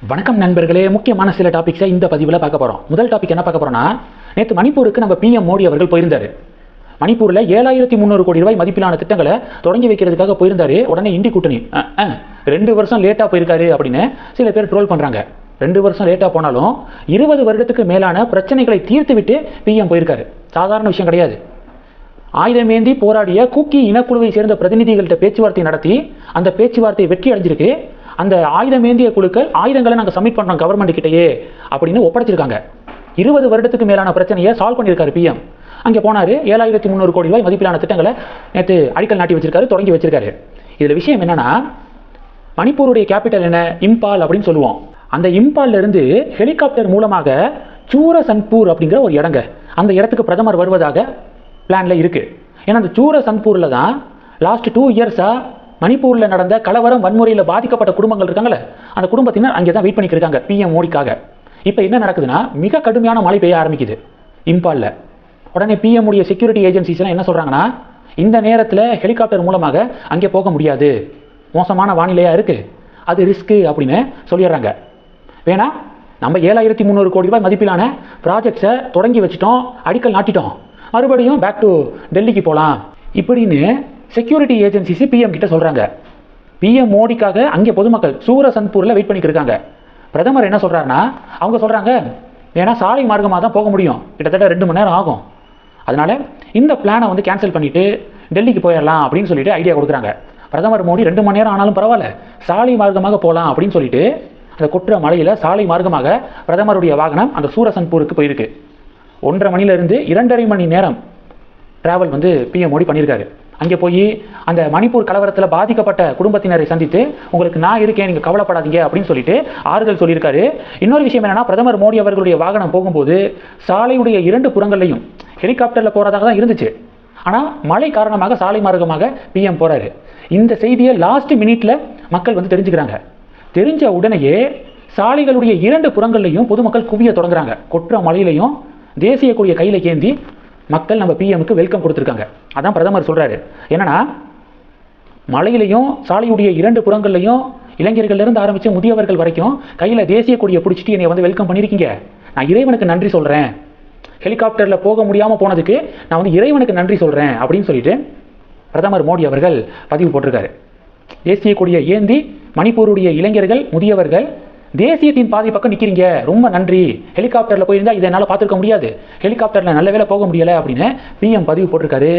வணக்கம் நண்பர்களே முக்கியமான சில டாபிக்ஸை இந்த பதிவில் பார்க்க போகிறோம் முதல் டாபிக் என்ன பார்க்க போகிறோம்னா நேற்று மணிப்பூருக்கு நம்ம பிஎம் மோடி அவர்கள் போயிருந்தார். மணிப்பூரில் ஏழாயிரத்தி முந்நூறு கோடி ரூபாய் மதிப்பிலான திட்டங்களை தொடங்கி வைக்கிறதுக்காக போயிருந்தார். உடனே இந்தி கூட்டணி ரெண்டு வருஷம் லேட்டாக போயிருக்காரு அப்படின்னு சில பேர் ட்ரோல் பண்ணுறாங்க ரெண்டு வருஷம் லேட்டாக போனாலும் இருபது வருடத்துக்கு மேலான பிரச்சனைகளை தீர்த்து விட்டு பிஎம் போயிருக்காரு. சாதாரண விஷயம் கிடையாது. ஆயுதமேந்தி போராடிய கூக்கி இனக்குழுவை சேர்ந்த பிரதிநிதிகள்கிட்ட பேச்சுவார்த்தை நடத்தி அந்த பேச்சுவார்த்தை வெற்றி அடைஞ்சிருக்கு. அந்த ஆயுதம் ஏந்திய குழுக்கள் ஆயுதங்களை நாங்கள் சப்மிட் பண்ணுறோம் கவர்மெண்ட் கிட்டேயே அப்படின்னு ஒப்படைச்சிருக்காங்க. இருபது வருடத்துக்கு மேலான பிரச்சனையை சால்வ் பண்ணியிருக்காரு பிஎம் அங்கே போனார் ஏழாயிரத்தி முந்நூறு கோடி ரூபாய் மதிப்பிலான திட்டங்களை நேற்று அடிக்கல் நாட்டி வச்சிருக்காரு தொடங்கி வச்சிருக்காரு. இதில் விஷயம் என்னென்னா மணிப்பூருடைய கேபிட்டல் என்ன? இம்பால் அப்படின்னு சொல்லுவோம். அந்த இம்பால்லேருந்து ஹெலிகாப்டர் மூலமாக சூரசன்பூர் அப்படிங்கிற ஒரு இடங்க அந்த இடத்துக்கு பிரதமர் வருவதாக பிளானில் இருக்குது ஏன்னா அந்த சூரசன்பூரில் தான் லாஸ்ட் டூ இயர்ஸாக மணிப்பூரில் நடந்த கலவரம் வன்முறையில் பாதிக்கப்பட்ட குடும்பங்கள் இருக்காங்களே அந்த குடும்பத்தினர் அங்கே தான் வெயிட் பண்ணிட்டு இருக்காங்க பிஎம் மோடிக்காக. இப்போ என்ன நடக்குதுன்னா மிக கடுமையான மழை பெய்ய ஆரம்பிக்குது இம்பாலில். உடனே பிஎம் உடைய செக்யூரிட்டி ஏஜென்சிஸ்லாம் என்ன சொல்கிறாங்கன்னா இந்த நேரத்தில் ஹெலிகாப்டர் மூலமாக அங்கே போக முடியாது. மோசமான வானிலையாக இருக்குது அது ரிஸ்க்கு அப்படின்னு சொல்லிடுறாங்க. வேணா நம்ம ஏழாயிரத்தி முந்நூறு கோடி ரூபாய் மதிப்பிலான ப்ராஜெக்ட்ஸை தொடங்கி வச்சிட்டோம் அடிக்கல் நாட்டிட்டோம். மறுபடியும் பேக் டு டெல்லிக்கு போகலாம் இப்படின்னு செக்யூரிட்டி ஏஜென்சிஸ் பிஎம் கிட்ட சொல்கிறாங்க பிஎம் மோடிக்காக அங்கே பொதுமக்கள் சூரசன்பூரில் வெயிட் பண்ணிட்டு இருக்காங்க. பிரதமர் என்ன சொல்கிறாருன்னா அவங்க சொல்கிறாங்க ஏன்னா சாலை மார்க்கமாக தான் போக முடியும். கிட்டத்தட்ட ரெண்டு மணி நேரம் ஆகும். அதனால் இந்த பிளானை வந்து கேன்சல் பண்ணிவிட்டு டெல்லிக்கு போயிடலாம் அப்படின்னு சொல்லிட்டு ஐடியா கொடுக்குறாங்க. பிரதமர் மோடி ரெண்டு மணி நேரம் ஆனாலும் பரவாயில்ல சாலை மார்க்கமாக போகலாம் அப்படின்னு சொல்லிட்டு அந்த கொற்ற மலையில் சாலை மார்க்கமாக பிரதமருடைய வாகனம் அந்த சூரசன்பூருக்கு போயிருக்கு. ஒன்றரை மணிலேருந்து இரண்டரை மணி நேரம் ட்ராவல் வந்து பிஎம் மோடி பண்ணியிருக்காரு. அங்கே போய் அந்த மணிப்பூர் கலவரத்தில் பாதிக்கப்பட்ட குடும்பத்தினரை சந்தித்து உங்களுக்கு நான் இருக்கேன் நீங்கள் கவலைப்படாதீங்க அப்படின்னு சொல்லிட்டு ஆறுதல் சொல்லியிருக்காரு. இன்னொரு விஷயம் என்னென்னா பிரதமர் மோடி அவர்களுடைய வாகனம் போகும்போது சாலையுடைய இரண்டு புறங்கள்லையும் ஹெலிகாப்டரில் போகிறதாக தான் இருந்துச்சு. ஆனால் மழை காரணமாக சாலை மார்க்கமாக பிஎம் போகிறாரு இந்த செய்தியை லாஸ்ட் மினிட்ல மக்கள் வந்து தெரிஞ்சுக்கிறாங்க. தெரிஞ்ச உடனேயே சாலைகளுடைய இரண்டு புறங்கள்லையும் பொதுமக்கள் குவிய தொடங்குறாங்க. கொற்ற மலையிலையும் தேசிய கொடியை கையில் ஏந்தி மக்கள் நம்ம பிஎம்க்கு வெல்கம் கொடுத்துருக்காங்க. அதான் பிரதமர் சொல்கிறாரு என்னன்னா மலையிலையும் சாலையுடைய இரண்டு புறங்கள்லையும் இளைஞர்கள்லேருந்து ஆரம்பித்து முதியவர்கள் வரைக்கும் கையில் தேசிய கொடியை பிடிச்சிட்டு என்னை வந்து வெல்கம் பண்ணியிருக்கீங்க நான் இறைவனுக்கு நன்றி சொல்கிறேன் ஹெலிகாப்டரில் போக முடியாமல் போனதுக்கு நான் வந்து இறைவனுக்கு நன்றி சொல்கிறேன் அப்படின்னு சொல்லிட்டு பிரதமர் மோடி அவர்கள் பதிவு போட்டிருக்காரு. தேசிய கொடியை ஏந்தி மணிப்பூருடைய இளைஞர்கள் முதியவர்கள் தேசியத்தின் பாதி பக்கம் நிற்கிறீங்க ரொம்ப நன்றி. ஹெலிகாப்டரில் போயிருந்தா இதை என்னால் பார்த்துருக்க முடியாது. ஹெலிகாப்டரில் நல்ல வேளை போக முடியலை அப்படின்னு பிஎம் பதிவு போட்டிருக்காரு.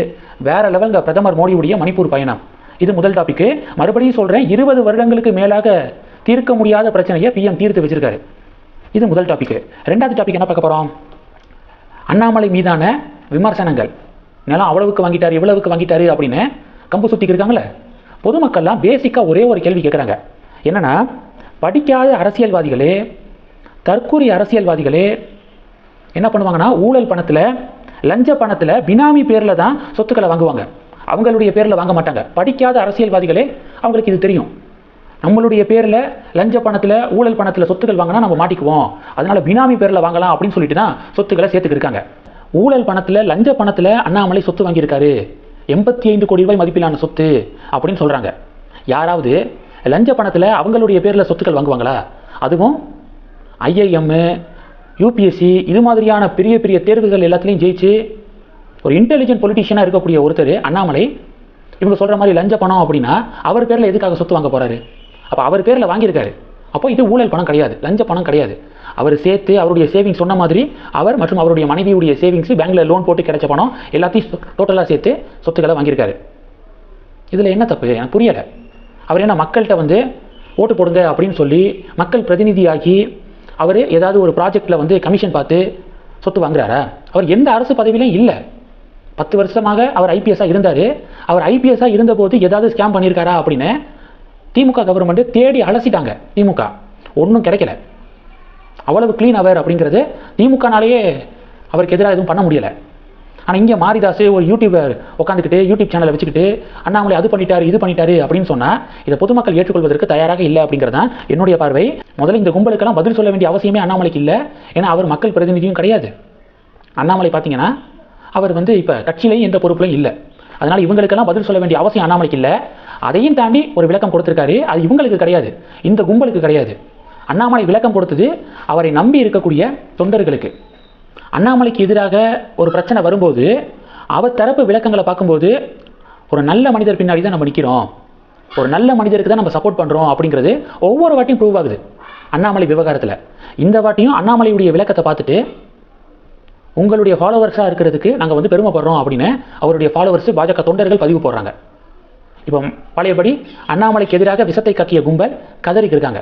வேற லெவலுங்க பிரதமர் மோடியுடைய மணிப்பூர் பயணம். இது முதல் டாபிக்கு மறுபடியும் சொல்கிறேன் இருபது வருடங்களுக்கு மேலாக தீர்க்க முடியாத பிரச்சனையை பிஎம் தீர்த்து வச்சிருக்காரு. இது முதல் டாபிக் ரெண்டாவது டாபிக் என்ன பார்க்க போகிறோம் அண்ணாமலை மீதான விமர்சனங்கள். நிலம் அவ்வளவுக்கு வாங்கிட்டாரு இவ்வளவுக்கு வாங்கிட்டாரு அப்படின்னு கம்பு சுத்திக்கிருக்காங்களே பொதுமக்கள்லாம் பேசிக்காக ஒரே ஒரு கேள்வி கேட்குறாங்க என்னன்னா படிக்காத அரசியல்வாதிகளே தற்கூறி அரசியல்வாதிகளே என்ன பண்ணுவாங்கன்னா ஊழல் பணத்தில் லஞ்ச பணத்தில் பினாமி பேரில் தான் சொத்துக்களை வாங்குவாங்க. அவங்களுடைய பேரில் வாங்க மாட்டாங்க. படிக்காத அரசியல்வாதிகளே அவங்களுக்கு இது தெரியும். நம்மளுடைய பேரில் லஞ்ச பணத்தில் ஊழல் பணத்தில் சொத்துக்கள் வாங்கினா நம்ம மாட்டிக்குவோம். அதனால் பினாமி பேரில் வாங்கலாம் அப்படின்னு சொல்லிட்டு தான் சொத்துக்களை சேர்த்துக்கிருக்காங்க ஊழல் பணத்தில் லஞ்ச பணத்தில் அண்ணாமலை சொத்து வாங்கியிருக்காரு. எண்பத்தி ஐந்து கோடி ரூபாய் மதிப்பிலான சொத்து அப்படின்னு சொல்கிறாங்க யாராவது லஞ்ச பணத்தில் அவங்களுடைய பேரில் சொத்துக்கள் வாங்குவாங்களா? அதுவும் ஐஐஎம்மு யூபிஎஸ்சி இது மாதிரியான பெரிய பெரிய தேர்வுகள் எல்லாத்துலேயும் ஜெயிச்சு ஒரு இன்டெலிஜென்ட் பொலிட்டிஷியனாக இருக்கக்கூடிய ஒருத்தர் அண்ணாமலை இவங்க சொல்கிற மாதிரி லஞ்ச பணம் அப்படின்னா அவர் பேரில் எதுக்காக சொத்து வாங்க போகிறாரு அப்போ அவர் பேரில் வாங்கியிருக்காரு. அப்போ இது ஊழல் பணம் கிடையாது லஞ்ச பணம் கிடையாது. அவர் சேர்த்து அவருடைய சேவிங்ஸ் சொன்ன மாதிரி அவர் மற்றும் அவருடைய மனைவியுடைய சேவிங்ஸ் பேங்க்கில் லோன் போட்டு கிடைச்ச பணம் எல்லாத்தையும் டோட்டலாக சேர்த்து சொத்துக்களை வாங்கியிருக்காரு. இதில் என்ன தப்பு? எனக்கு புரியலை. அவர் என்ன மக்கள்கிட்ட வந்து ஓட்டு போடுங்க அப்படின்னு சொல்லி மக்கள் பிரதிநிதியாகி அவர் ஏதாவது ஒரு ப்ராஜெக்டில் வந்து கமிஷன் பார்த்து சொத்து வாங்குறாரா? அவர் எந்த அரசு பதவியிலும் இல்லை. பத்து வருஷமாக அவர் ஐபிஎஸ்ஸாக இருந்தார். அவர் ஐபிஎஸ்ஸாக இருந்தபோது ஏதாவது ஸ்கேம் பண்ணியிருக்காரா அப்படின்னு திமுக கவர்மெண்ட்டு தேடி அலசிட்டாங்க. திமுக. ஒன்றும் கிடைக்கல. அவ்வளவு க்ளீன் அவர் அப்படிங்கிறது திமுகனாலேயே அவருக்கு எதிராக எதுவும் பண்ண முடியலை. ஆனால் இங்கே மாரிதாஸ் ஒரு யூடியூபர் உட்காந்துக்கிட்டு யூடியூப் சேனலை வச்சுக்கிட்டு அண்ணாமலை அது பண்ணிட்டாரு இது பண்ணிட்டாரு அப்படின்னு சொன்னால் இதை பொதுமக்கள் ஏற்றுக்கொள்வதற்கு தயாராக இல்லை அப்படிங்கிறது தான் என்னுடைய பார்வை. முதல்ல இந்த கும்பலுக்கெல்லாம் பதில் சொல்ல வேண்டிய அவசியமே அண்ணாமலைக்கு இல்லை. ஏன்னா அவர் மக்கள் பிரதிநிதியும் கிடையாது. அண்ணாமலை பார்த்தீங்கன்னா அவர் வந்து இப்போ கட்சியிலையும் எந்த பொறுப்புலையும் இல்லை. அதனால் இவங்களுக்கெல்லாம் பதில் சொல்ல வேண்டிய அவசியம் அண்ணாமலைக்கு இல்லை. அதையும் தாண்டி ஒரு விளக்கம் கொடுத்துருக்காரு. அது இவங்களுக்கு கிடையாது. இந்த கும்பலுக்கு கிடையாது. அண்ணாமலை விளக்கம் கொடுத்தது அவரை நம்பி இருக்கக்கூடிய தொண்டர்களுக்கு. அண்ணாமலைக்கு எதிராக ஒரு பிரச்சனை வரும்போது அவர் தரப்பு விளக்கங்களை பார்க்கும்போது ஒரு நல்ல மனிதர் பின்னாடி தான் நம்ம நிற்கிறோம் ஒரு நல்ல மனிதருக்கு தான் நம்ம சப்போர்ட் பண்ணுறோம் அப்படிங்கிறது ஒவ்வொரு வாட்டியும் ப்ரூவ் ஆகுது. அண்ணாமலை விவகாரத்தில். இந்த வாட்டியும் அண்ணாமலையுடைய விளக்கத்தை பார்த்துட்டு உங்களுடைய ஃபாலோவர்ஸாக இருக்கிறதுக்கு நாங்கள் வந்து பெருமைப்படுறோம் அப்படின்னு அவருடைய ஃபாலோவர்ஸ் பாஜக தொண்டர்கள் பதிவு போடுறாங்க. இப்போ பழையபடி அண்ணாமலைக்கு எதிராக விஷத்தை கக்கிய கும்பல் கதறிக்கு இருக்காங்க.